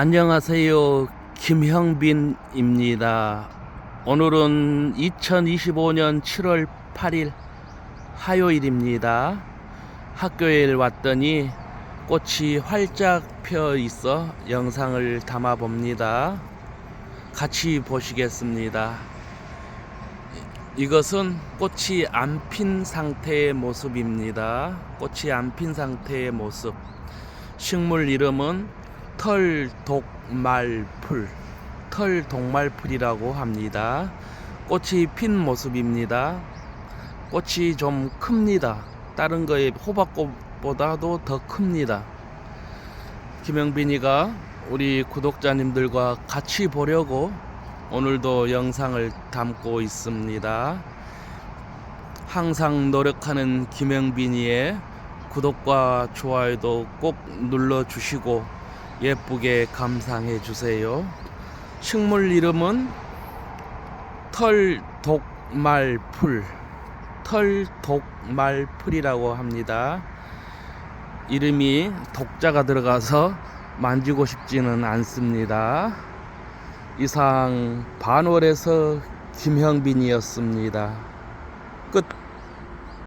안녕하세요. 김형빈입니다. 오늘은 2025년 7월 8일 화요일입니다. 학교에 왔더니 꽃이 활짝 펴 있어 영상을 담아 봅니다. 같이 보시겠습니다. 이것은 꽃이 안 핀 상태의 모습입니다. 꽃이 안 핀 상태의 모습. 식물 이름은 털독말풀. 털독말풀이라고 합니다. 꽃이 핀 모습입니다. 꽃이 좀 큽니다. 다른 거에 호박꽃보다도 더 큽니다. 김영빈이가 우리 구독자님들과 같이 보려고 오늘도 영상을 담고 있습니다. 항상 노력하는 김영빈이의 구독과 좋아요도 꼭 눌러주시고 예쁘게 감상해 주세요. 식물 이름은 털독말풀, 털독말풀이라고 합니다. 이름이 독자가 들어가서 만지고 싶지는 않습니다. 이상 반월에서 김형빈이었습니다. 끝.